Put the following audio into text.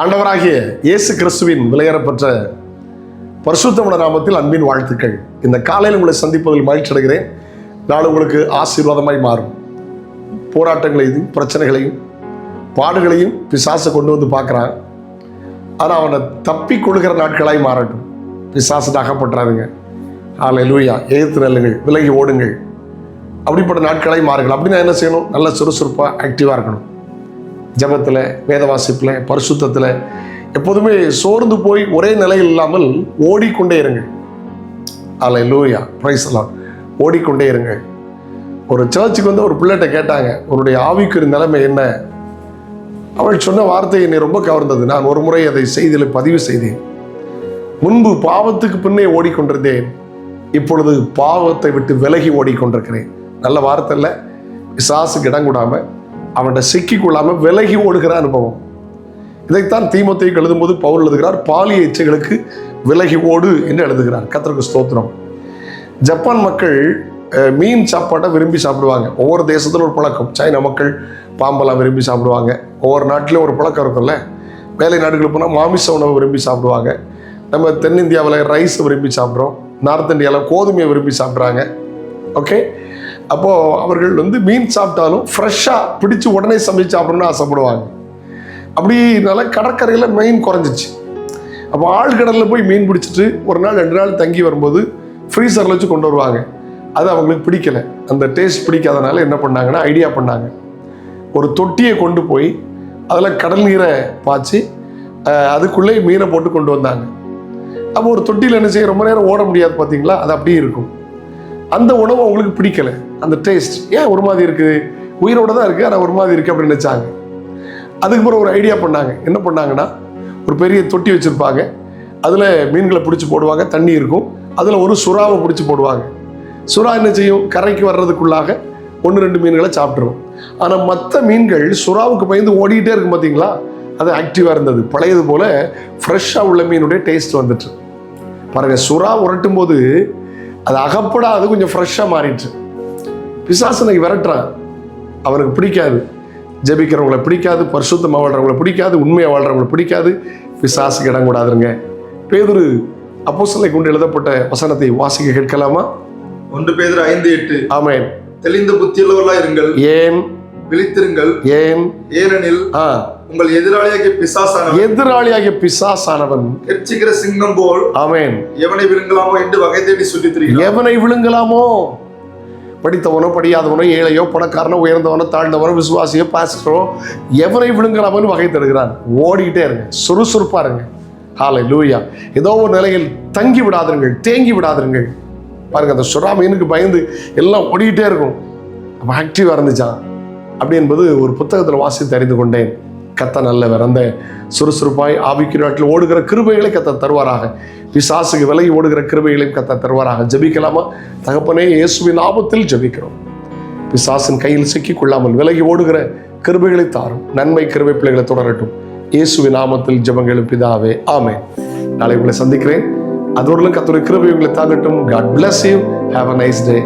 ஆண்டவராகிய இயேசு கிறிஸ்துவின் விலையேறப்பெற்ற பரிசுத்தமன நாமத்தில் அன்பின் வாழ்த்துக்கள். இந்த காலையில் உங்களை சந்திப்பதில் மகிழ்ச்சி அடைகிறேன். நான் உங்களுக்கு ஆசீர்வாதமாய் மாறும். போராட்டங்களையும் பிரச்சனைகளையும் பாடுகளையும் பிசாசை கொண்டு வந்து பார்க்குறான். ஆனால் அவனை தப்பி கொள்கிற நாட்களாய் மாறட்டும். பிசாசுட்டு அகப்பட்டுறாதுங்க. ஆலை லூயா எதிர்த்து நெல்லுங்கள் விலகி ஓடுங்கள். அப்படிப்பட்ட நாட்களாய் மாறுங்கள். அப்படின்னா என்ன செய்யணும்? நல்ல சுறுசுறுப்பாக ஆக்டிவாக இருக்கணும். ஜபத்தில் வேத வாசிப்பில் பரிசுத்தத்தில் எப்போதுமே சோர்ந்து போய் ஒரே நிலையில் இல்லாமல் ஓடிக்கொண்டே இருங்கள் ஆலை லூயா பிரைஸ்லாம் ஓடிக்கொண்டே இருங்கள் ஒரு சர்ச்சுக்கு வந்து ஒரு பிள்ளைகிட்ட கேட்டாங்க உன்னுடைய ஆவிக்குரிய நிலைமை என்ன? அவள் சொன்ன வார்த்தை என்னை ரொம்ப கவர்ந்தது. நான் ஒரு முறை அதை செய்தியில் பதிவு செய்தேன். முன்பு பாவத்துக்கு பின்னே ஓடிக்கொண்டிருந்தேன். இப்பொழுது பாவத்தை விட்டு விலகி ஓடிக்கொண்டிருக்கிறேன். நல்ல வார்த்தை இல்லை விசாசுக்கு இடம் கூடாமல் அவன்கிட்ட சிக்கி விலகி ஓடுகிற அனுபவம். இதைத்தான் தீமத்தைக்கு எழுதும்போது பவுல் எழுதுகிறார் பாலிய இச்சைகளுக்கு விலகி ஓடு என்று எழுதுகிறார். கத்தருக்கு ஸ்தோத்திரம். ஜப்பான் மக்கள் மீன் சாப்பாட்டை விரும்பி சாப்பிடுவாங்க. ஒவ்வொரு தேசத்திலும் ஒரு பழக்கம். சைனா மக்கள் பாம்பெல்லாம் விரும்பி சாப்பிடுவாங்க. ஒவ்வொரு நாட்டிலும் ஒரு பழக்கம் இருக்கும்ல. வேலை நாடுகளுக்கு போனால் மாமிச உணவு விரும்பி சாப்பிடுவாங்க. நம்ம தென்னிந்தியாவில் ரைஸ் விரும்பி சாப்பிட்றோம். நார்த் இந்தியாவில் கோதுமையை விரும்பி சாப்பிட்றாங்க. ஓகே அப்போது அவர்கள் வந்து மீன் சாப்பிட்டாலும் ஃப்ரெஷ்ஷாக பிடிச்சி உடனே சமைச்சு சாப்பிடணும்னு ஆசைப்படுவாங்க. அப்படினால கடற்கரையில் மீன் குறைஞ்சிச்சு. அப்போ ஆழ்கடலில் போய் மீன் பிடிச்சிட்டு ஒரு நாள் ரெண்டு நாள் தங்கி வரும்போது ஃப்ரீசரில் வச்சு கொண்டு வருவாங்க. அது அவங்களுக்கு பிடிக்கல. அந்த டேஸ்ட் பிடிக்காதனால என்ன பண்ணாங்கன்னா ஐடியா பண்ணாங்க. ஒரு தொட்டியை கொண்டு போய் அதில் கடல் நீரை பாய்ச்சி அதுக்குள்ளே மீனை போட்டு கொண்டு வந்தாங்க. அப்போ ஒரு தொட்டியில் என்ன செய்ய ரொம்ப நேரம் ஓட முடியாது பார்த்தீங்களா அது அப்படியே இருக்கும். அந்த உணவு அவங்களுக்கு பிடிக்கல. அந்த டேஸ்ட் ஏன் ஒரு மாதிரி இருக்குது? உயிரோட தான் இருக்குது ஆனால் ஒரு மாதிரி இருக்குது அப்படின்னு நினச்சாங்க. அதுக்கப்புறம் ஒரு ஐடியா பண்ணாங்க. என்ன பண்ணாங்கன்னா ஒரு பெரிய தொட்டி வச்சுருப்பாங்க. அதில் மீன்களை பிடிச்சி போடுவாங்க தண்ணி இருக்கும். அதில் ஒரு சுறாவை பிடிச்சி போடுவாங்க. சுறா என்ன செய்யும்? கரைக்கு வர்றதுக்குள்ளாக ஒன்று ரெண்டு மீன்களை சாப்பிட்ருவோம் ஆனால் மற்ற மீன்கள் சுறாவுக்கு பயந்து ஓடிக்கிட்டே இருக்கும் பார்த்தீங்களா அது ஆக்டிவாக இருந்தது. பழையது போல் ஃப்ரெஷ்ஷாக உள்ள மீனுடைய டேஸ்ட் வந்துட்டு பாருங்கள் சுறா உரட்டும் போது அது அகப்படாது கொஞ்சம் ஃப்ரெஷ்ஷாக மாறிடுச்சு. பிசாசனை விரட்டுறான். அவனுக்கு பிடிக்காது. ஜெபிக்கிறவங்களை பிடிக்காது பரிசுத்தமாக வாழ்றவங்களை பிடிக்காது உண்மையாக வாழ்றவங்களை பிடிக்காது. பிசாசுக்கு இடம் கூடாதுங்க. பேதுரு அப்போஸ்தலனை கொண்டு எழுதப்பட்ட வசனத்தை வாசிக்க கேட்கலாமா? ஒன்று பேதர் ஐந்து எட்டு. ஆமென். தெளிந்த புத்தியுள்ளவர்களா இருங்கள் ஏன்? விழித்திருங்கள். ஏன்? ஏனெனில் உங்கள் எதிராளியாகிய பிசாசானவன் எதிராளியாகிய பிசாசானவன் கெர்ச்சிக்கிற சிங்கம் போல் ஆமென். எவனை விழுங்கலாமோ என்று வகை தேடி சுற்றித் திரிகிறான் எவனை விழுங்கலாமோ? படித்தவனோ படியாதவனோ ஏழையோ பணக்காரனோ உயர்ந்தவனோ தாழ்ந்தவனோ விசுவாசியோ பாஸ்டரோ எவனை விழுங்கலாமோன்னு வகை தருகிறான். ஓடிக்கிட்டே இருங்க. சுறுசுறுப்பா இருங்க. ஹாலை லூயா ஏதோ ஒரு நிலையில் தங்கி விடாதிருங்கள் தேங்கி விடாதிருங்கள். பாருங்க அந்த சுறா மீனுக்கு பயந்து எல்லாம் ஓடிக்கிட்டே இருக்கும். அப்போ ஆக்டிவாக இருந்துச்சான் அப்படி என்பது ஒரு புத்தகத்தில் வாசித்து அறிந்து கொண்டேன். கத்த நல்லவர் அந்த சுறுசுறுப்பாய் ஆவிக்கு நாட்டில் ஓடுகிற கிருபைகளை கத்த தருவாராக. பிசாசுக்கு விலகி ஓடுகிற கிருபைகளையும் கத்த தருவாராக. ஜெபிக்கலாமா? தகப்பனே இயேசுவின் ஆபத்தில் ஜபிக்கிறோம். பிசாசின் கையில் சிக்கிக் கொள்ளாமல் விலகி ஓடுகிற கிருபைகளை தாரும். நன்மை கிருபை பிள்ளைகளை தொடரட்டும். இயேசுவின் நாமத்தில் ஜபங்களும் பிதாவே ஆமே நாளை உங்களை சந்திக்கிறேன். அதோடு கத்துடைய கிருபை உங்களை தாங்கட்டும். God bless you have a nice day